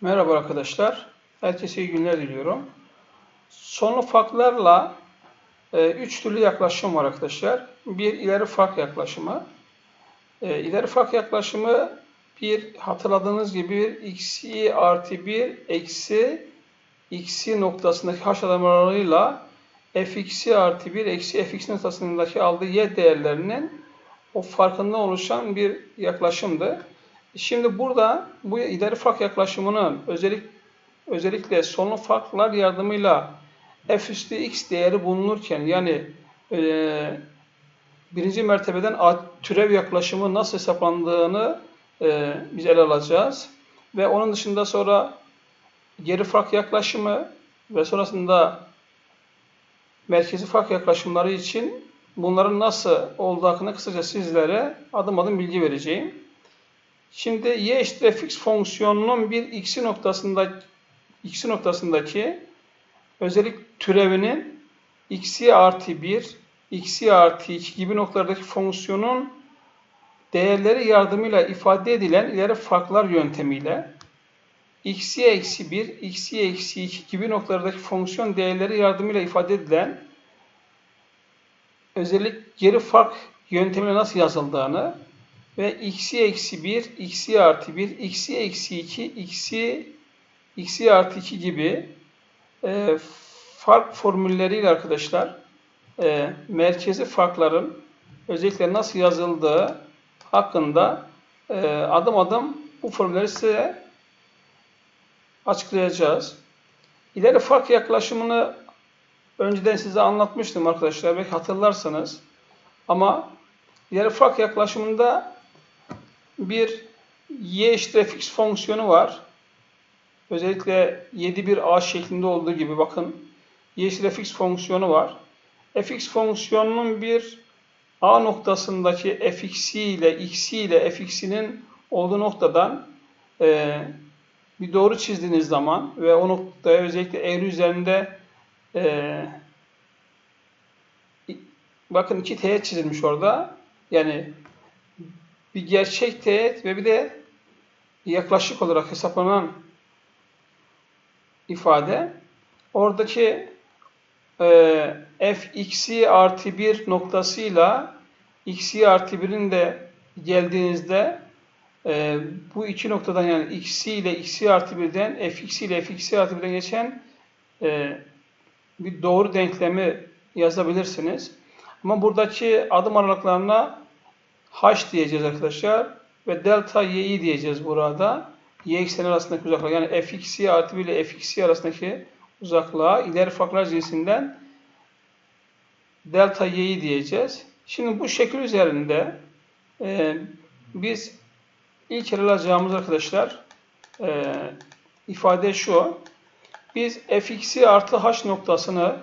Merhaba arkadaşlar. Herkese iyi günler diliyorum. Sonlu farklarla e, üç türlü yaklaşım var arkadaşlar. Bir ileri fark yaklaşımı. E, ileri fark yaklaşımı bir hatırladığınız gibi x'i artı 1 eksi x'i noktasındaki h adımlarıyla fx'i artı 1 eksi fx noktasındaki aldığı y değerlerinin o farkında oluşan bir yaklaşımdı. Şimdi burada bu ileri fark yaklaşımının özellik, özellikle sonlu farklar yardımıyla f üstü x değeri bulunurken yani e, birinci mertebeden a- türev yaklaşımı nasıl hesaplandığını e, biz ele alacağız. Ve onun dışında sonra geri fark yaklaşımı ve sonrasında merkezi fark yaklaşımları için bunların nasıl olduğu hakkında kısaca sizlere adım adım bilgi vereceğim. Şimdi y eşittir fx fonksiyonunun bir x'i noktasında x'i noktasındaki özellik türevinin x'i artı 1, x'i artı 2 gibi noktalardaki fonksiyonun değerleri yardımıyla ifade edilen ileri farklar yöntemiyle x'i eksi 1, x'i eksi 2 gibi noktalardaki fonksiyon değerleri yardımıyla ifade edilen özellik geri fark yöntemiyle nasıl yazıldığını ve x'i eksi 1, x'i artı 1, x'i eksi 2, x'i x'i artı 2 gibi e, fark formülleriyle arkadaşlar e, merkezi farkların özellikle nasıl yazıldığı hakkında e, adım adım bu formülleri size açıklayacağız. İleri fark yaklaşımını önceden size anlatmıştım arkadaşlar. Belki hatırlarsanız. Ama ileri fark yaklaşımında bir y eşittir fx fonksiyonu var. Özellikle 7-1a şeklinde olduğu gibi bakın y eşittir fx fonksiyonu var. fx fonksiyonunun bir a noktasındaki fx'i ile x'i ile fx'inin olduğu noktadan e, bir doğru çizdiğiniz zaman ve o noktaya özellikle eğri üzerinde e, bakın iki teğet çizilmiş orada. Yani bir gerçek teğet ve bir de yaklaşık olarak hesaplanan ifade. Oradaki e, f x'i artı 1 noktasıyla x'i artı 1'in de geldiğinizde e, bu iki noktadan yani x'i ile x'i artı 1'den fx ile fx'i artı 1'den geçen e, bir doğru denklemi yazabilirsiniz. Ama buradaki adım aralıklarına h diyeceğiz arkadaşlar ve delta y'yi diyeceğiz burada. y ekseni arasındaki uzaklık yani fx'i artı 1 ile fx'i arasındaki uzaklığa ileri farklar cinsinden delta y'yi diyeceğiz. Şimdi bu şekil üzerinde e, biz ilk ele alacağımız arkadaşlar e, ifade şu. Biz fx'i artı h noktasını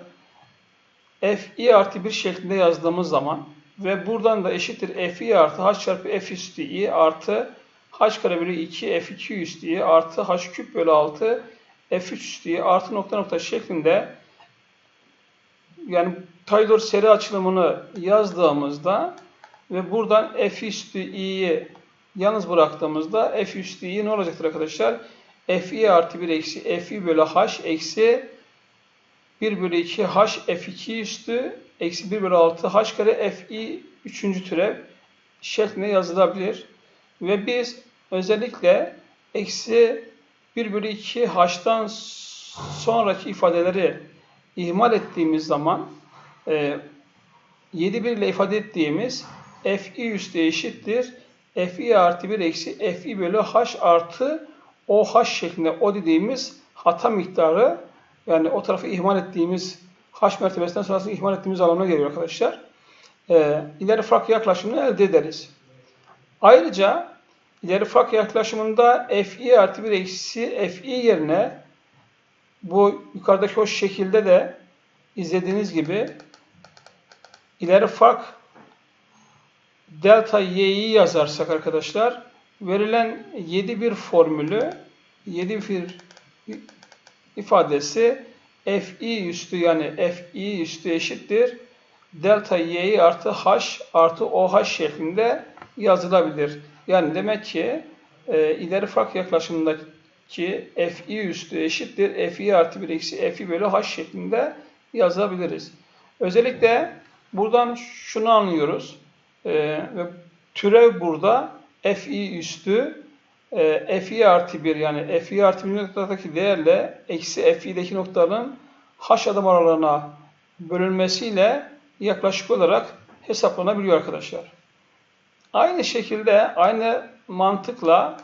fi artı 1 şeklinde yazdığımız zaman ve buradan da eşittir fi artı h çarpı f üstü i artı h kare bölü 2 f2 üstü i artı h küp bölü 6 f3 üstü i artı nokta nokta şeklinde yani Taylor seri açılımını yazdığımızda ve buradan f üstü i'yi yalnız bıraktığımızda f üstü i ne olacaktır arkadaşlar? fi artı 1 eksi fi bölü h eksi 1 bölü 2 h f2 üstü eksi 1 bölü 6 h kare fi 3. türev şeklinde yazılabilir. Ve biz özellikle eksi 1 bölü 2 h'tan sonraki ifadeleri ihmal ettiğimiz zaman e, 7 1 ile ifade ettiğimiz fi üstü eşittir. fi artı 1 eksi fi bölü h artı oh şeklinde o dediğimiz hata miktarı yani o tarafı ihmal ettiğimiz h mertebesinden sonrasını ihmal ettiğimiz anlamına geliyor arkadaşlar. E, ileri fark yaklaşımını elde ederiz. Ayrıca ileri fark yaklaşımında fi artı 1 eksi fi yerine bu yukarıdaki o şekilde de izlediğiniz gibi ileri fark delta y'yi yazarsak arkadaşlar verilen 7 bir formülü 7 bir ifadesi fi üstü yani fi üstü eşittir delta y'yi artı h artı oh şeklinde yazılabilir. Yani demek ki e, ileri fark yaklaşımında ki fi üstü eşittir fi artı 1 eksi fi bölü h şeklinde yazabiliriz. Özellikle buradan şunu anlıyoruz. Ve türev burada fi üstü e, fi artı 1 yani fi artı 1 noktadaki değerle eksi fi'deki noktaların h adım aralığına bölünmesiyle yaklaşık olarak hesaplanabiliyor arkadaşlar. Aynı şekilde aynı mantıkla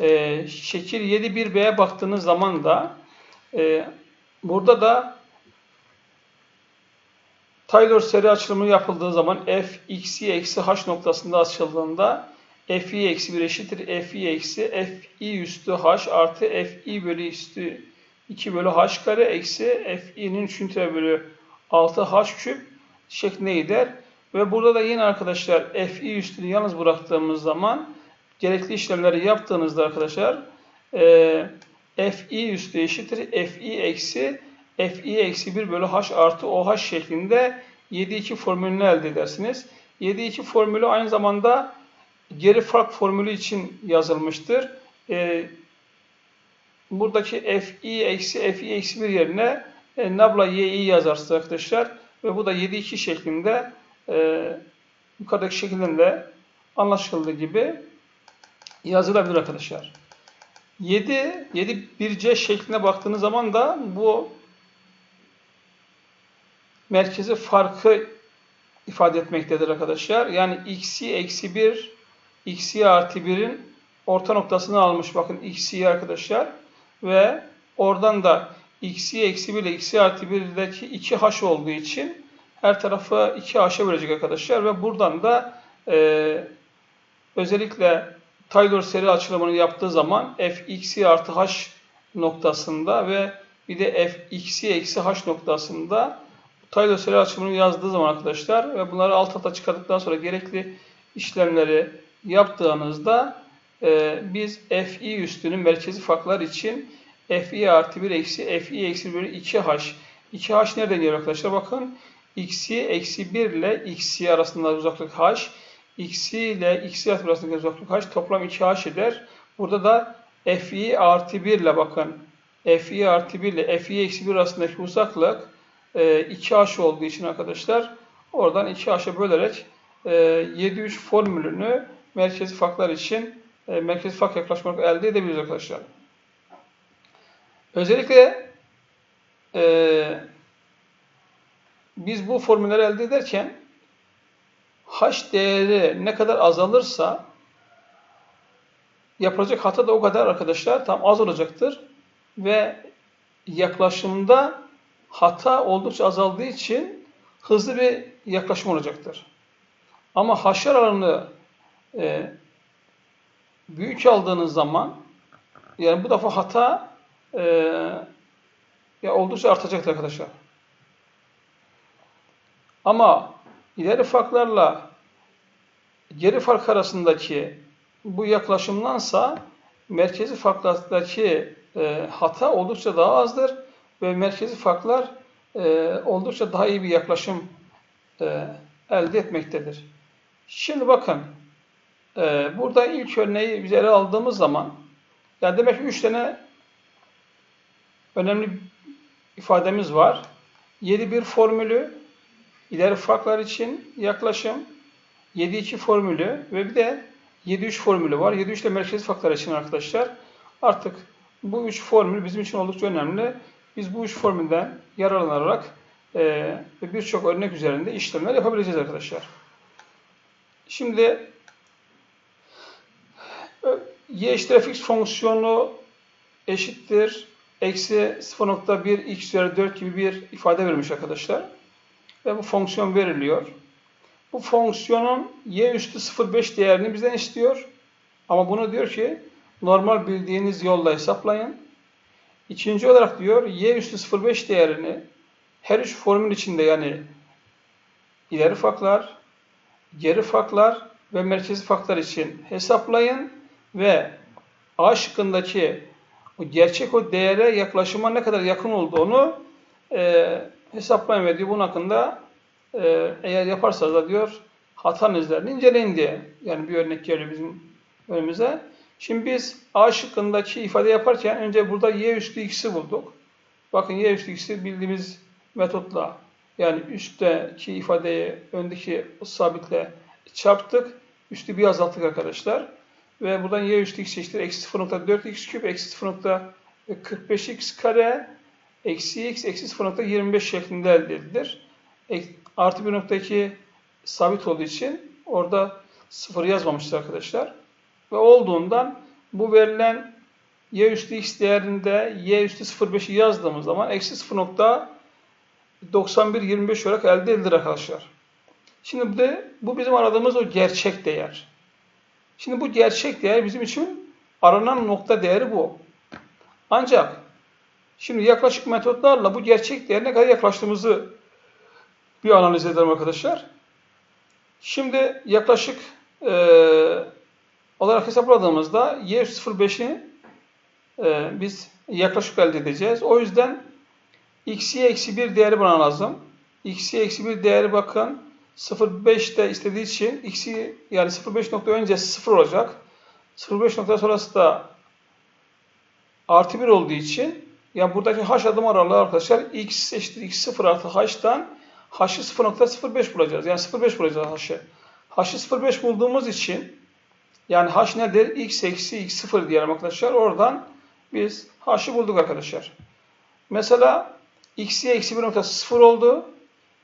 e, şekil 7.1b'ye baktığınız zaman da e, burada da Taylor seri açılımı yapıldığı zaman f x'i eksi h noktasında açıldığında fi eksi 1 eşittir fi eksi fi üstü h artı fi bölü üstü 2 bölü h kare eksi fi'nin 3. bölü 6 h küp şeklinde gider. Ve burada da yine arkadaşlar fi üstünü yalnız bıraktığımız zaman gerekli işlemleri yaptığınızda arkadaşlar e, fi üstü eşittir fi eksi fi eksi 1 bölü h artı oh şeklinde 7-2 formülünü elde edersiniz. 7-2 formülü aynı zamanda geri fark formülü için yazılmıştır. E, buradaki fi eksi fi eksi 1 yerine e, nabla y'yi yazarsınız arkadaşlar. Ve bu da 7-2 şeklinde e, yukarıdaki şeklinde anlaşıldığı gibi yazılabilir arkadaşlar. 7, 7 1C şekline baktığınız zaman da bu merkezi farkı ifade etmektedir arkadaşlar. Yani x'i eksi 1, x'i artı 1'in orta noktasını almış. Bakın x'i arkadaşlar. Ve oradan da x'i eksi 1 ile x'i artı 1'deki 2h olduğu için her tarafı 2h'a bölecek arkadaşlar. Ve buradan da e, özellikle Taylor seri açılımını yaptığı zaman fx'i artı h noktasında ve bir de fx'i eksi h noktasında Taylor seri açılımını yazdığı zaman arkadaşlar ve bunları alt alta çıkardıktan sonra gerekli işlemleri yaptığınızda e, biz fi üstünün merkezi farklar için fi artı 1 eksi fi eksi 1 2h 2h nereden geliyor arkadaşlar? Bakın x'i eksi 1 ile x'i arasında uzaklık h x'i ile x'i arasındaki uzaklık h toplam 2h eder. Burada da fi artı 1 ile bakın fi artı 1 ile fi eksi 1 arasındaki uzaklık 2h e, olduğu için arkadaşlar oradan 2h'a bölerek 7-3 e, formülünü merkezi farklar için e, merkezi fark yaklaşmak elde edebiliriz arkadaşlar. Özellikle e, biz bu formülleri elde ederken h değeri ne kadar azalırsa yapılacak hata da o kadar arkadaşlar tam az olacaktır. Ve yaklaşımda hata oldukça azaldığı için hızlı bir yaklaşım olacaktır. Ama haşer alanı e, büyük aldığınız zaman yani bu defa hata e, ya oldukça artacaktır arkadaşlar. Ama ileri farklarla geri fark arasındaki bu yaklaşımdansa merkezi farklardaki e, hata oldukça daha azdır ve merkezi farklar e, oldukça daha iyi bir yaklaşım e, elde etmektedir. Şimdi bakın e, burada ilk örneği biz ele aldığımız zaman yani demek ki üç tane önemli ifademiz var. 7-1 formülü, ileri farklar için yaklaşım, 7-2 formülü ve bir de 7-3 formülü var. 7-3 ile merkezi farklar için arkadaşlar. Artık bu üç formül bizim için oldukça önemli. Biz bu üç formülden yararlanarak e, birçok örnek üzerinde işlemler yapabileceğiz arkadaşlar. Şimdi y eşittir fx fonksiyonu eşittir eksi 0.1 x üzeri 4 gibi bir ifade verilmiş arkadaşlar. Ve bu fonksiyon veriliyor. Bu fonksiyonun y üstü 0.5 değerini bizden istiyor. Ama bunu diyor ki normal bildiğiniz yolla hesaplayın. İkinci olarak diyor y üstü 0.5 değerini her üç formül içinde yani ileri farklar, geri farklar ve merkezi farklar için hesaplayın ve A şıkkındaki o gerçek o değere yaklaşıma ne kadar yakın olduğunu e, hesaplayın ve diyor bunun hakkında e, eğer yaparsanız da diyor hata izlerini inceleyin diye. Yani bir örnek geliyor bizim önümüze. Şimdi biz A şıkkındaki ifade yaparken önce burada y üstü x'i bulduk. Bakın y üstü x'i bildiğimiz metotla yani üstteki ifadeyi öndeki sabitle çarptık. Üstü bir azalttık arkadaşlar. Ve buradan y üstü x eşittir eksi 0.4x küp eksi 0.45x kare eksi x eksi 0.25 şeklinde elde edilir. Ek- Artı 1.2 sabit olduğu için orada sıfır yazmamıştır arkadaşlar. Ve olduğundan bu verilen y üstü x değerinde y üstü 0.5'i yazdığımız zaman eksi 0.9125 olarak elde edilir arkadaşlar. Şimdi bu, de, bu bizim aradığımız o gerçek değer. Şimdi bu gerçek değer bizim için aranan nokta değeri bu. Ancak şimdi yaklaşık metotlarla bu gerçek değerine kadar yaklaştığımızı bir analiz edelim arkadaşlar. Şimdi yaklaşık eee olarak hesapladığımızda y üstü 0.5'i e, biz yaklaşık elde edeceğiz. O yüzden x'ye eksi 1 değeri bana lazım. x'ye eksi 1 değeri bakın 0.5'te istediği için x'i yani 0.5 nokta öncesi 0 olacak. 0.5 nokta sonrası da artı 1 olduğu için yani buradaki h adım aralığı arkadaşlar x eşittir x 0 artı h'tan h'ı 0.05 bulacağız. Yani 0.5 bulacağız h'ı. h'ı 0.5 bulduğumuz için yani h nedir? x eksi x 0 diyelim arkadaşlar. Oradan biz h'ı bulduk arkadaşlar. Mesela x'ye eksi 1.0 oldu.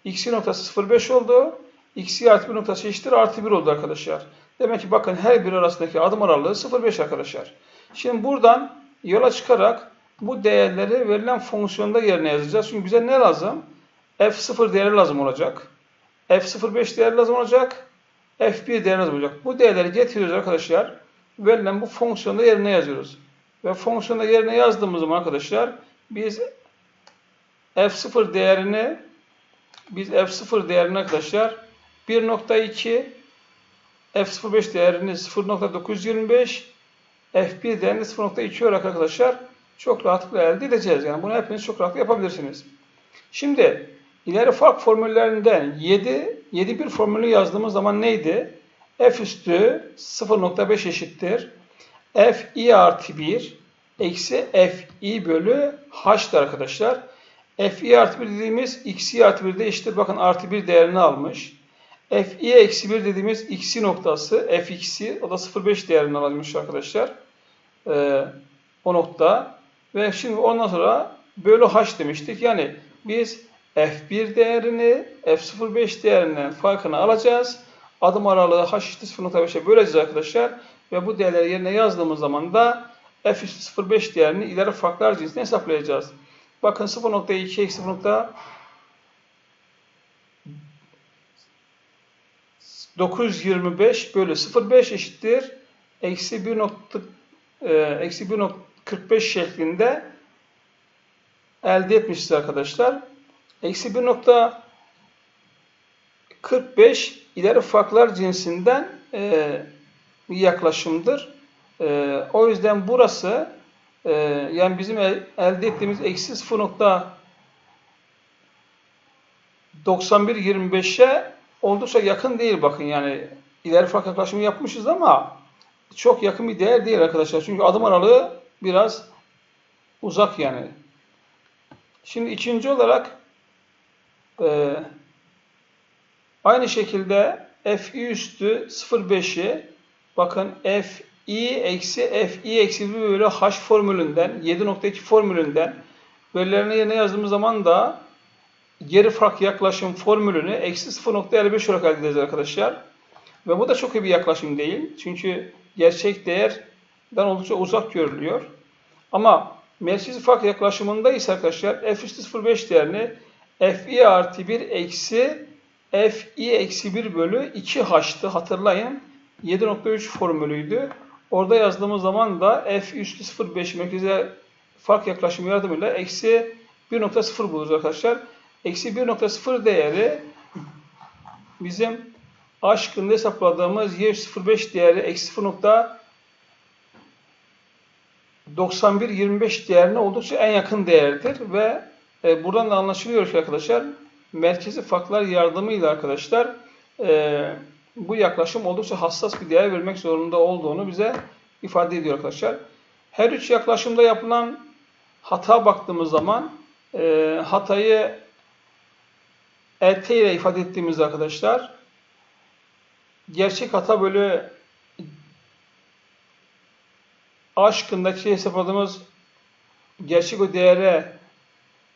x'ye noktası 0.5 oldu. X'ye artı 1 noktası eşittir artı 1 oldu arkadaşlar. Demek ki bakın her bir arasındaki adım aralığı 0.5 arkadaşlar. Şimdi buradan yola çıkarak bu değerleri verilen fonksiyonda yerine yazacağız. Çünkü bize ne lazım? f0 değeri lazım olacak. f0.5 değeri lazım olacak. f1 değeri lazım olacak. Bu değerleri getiriyoruz arkadaşlar. Verilen bu fonksiyonda yerine yazıyoruz. Ve fonksiyonda yerine yazdığımız zaman arkadaşlar biz f0 değerini biz f0 değerini arkadaşlar 1.2 f0.5 değerini 0.925 f1 değerini 0.2 olarak arkadaşlar çok rahatlıkla elde edeceğiz. Yani bunu hepiniz çok rahatlıkla yapabilirsiniz. Şimdi ileri fark formüllerinden 7 7 bir formülü yazdığımız zaman neydi? f üstü 0.5 eşittir. f i artı 1 eksi f i bölü h'tır arkadaşlar. f i artı 1 dediğimiz x i artı 1 de eşittir. Bakın artı 1 değerini almış. F'i eksi 1 dediğimiz x'i noktası fx'i o da 0,5 değerinden alınmış arkadaşlar. Ee, o nokta ve şimdi ondan sonra bölü h demiştik. Yani biz f1 değerini f05 değerinden farkını alacağız. Adım aralığı h işte 0.5'e böleceğiz arkadaşlar. Ve bu değerleri yerine yazdığımız zaman da f 0.5 değerini ileri farklar cinsinden hesaplayacağız. Bakın 0.2 0.5 925 bölü 0.5 eşittir. Eksi 1 nokta, e, eksi 1.45 şeklinde elde etmişiz arkadaşlar. Eksi 1.45 ileri farklar cinsinden e, yaklaşımdır. E, o yüzden burası e, yani bizim el, elde ettiğimiz eksi 0.9125'e oldukça yakın değil bakın yani ileri fark yaklaşımı yapmışız ama çok yakın bir değer değil arkadaşlar. Çünkü adım aralığı biraz uzak yani. Şimdi ikinci olarak e, aynı şekilde fi üstü 0.5'i bakın fi eksi fi eksi 1 bölü h formülünden 7.2 formülünden verilerini yerine yazdığımız zaman da geri fark yaklaşım formülünü eksi 0.55 olarak elde edeceğiz arkadaşlar. Ve bu da çok iyi bir yaklaşım değil. Çünkü gerçek değerden oldukça uzak görülüyor. Ama merkezi fark yaklaşımında ise arkadaşlar f üstü 0.5 değerini fi artı 1 eksi fi eksi 1 bölü 2h'tı. Hatırlayın 7.3 formülüydü. Orada yazdığımız zaman da f üstü 0.5 merkeze fark yaklaşımı yardımıyla eksi 1.0 buluruz arkadaşlar. Eksi 1.0 değeri bizim aşkında hesapladığımız y0.5 değeri eksi 0.9125 değerine oldukça en yakın değerdir ve e, buradan da anlaşılıyor ki arkadaşlar merkezi farklar yardımıyla arkadaşlar e, bu yaklaşım oldukça hassas bir değer vermek zorunda olduğunu bize ifade ediyor arkadaşlar. Her üç yaklaşımda yapılan hata baktığımız zaman e, hatayı ET ile ifade ettiğimizde arkadaşlar gerçek hata bölü A şıkkındaki hesapladığımız gerçek o değere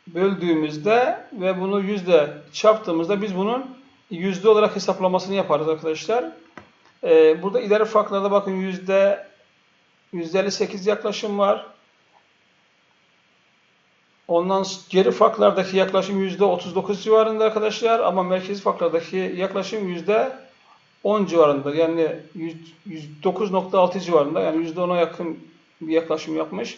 böldüğümüzde ve bunu yüzde çarptığımızda biz bunun yüzde olarak hesaplamasını yaparız arkadaşlar. Ee, burada ileri farklarda bakın yüzde 58 yaklaşım var. Ondan geri farklardaki yaklaşım yüzde 39 civarında arkadaşlar ama merkezi farklardaki yaklaşım yüzde 10 civarında yani 109.6 civarında yani yüzde 10'a yakın bir yaklaşım yapmış.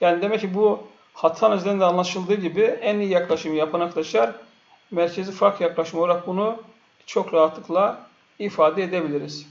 Yani demek ki bu hata üzerinde anlaşıldığı gibi en iyi yaklaşımı yapan arkadaşlar merkezi fark yaklaşımı olarak bunu çok rahatlıkla ifade edebiliriz.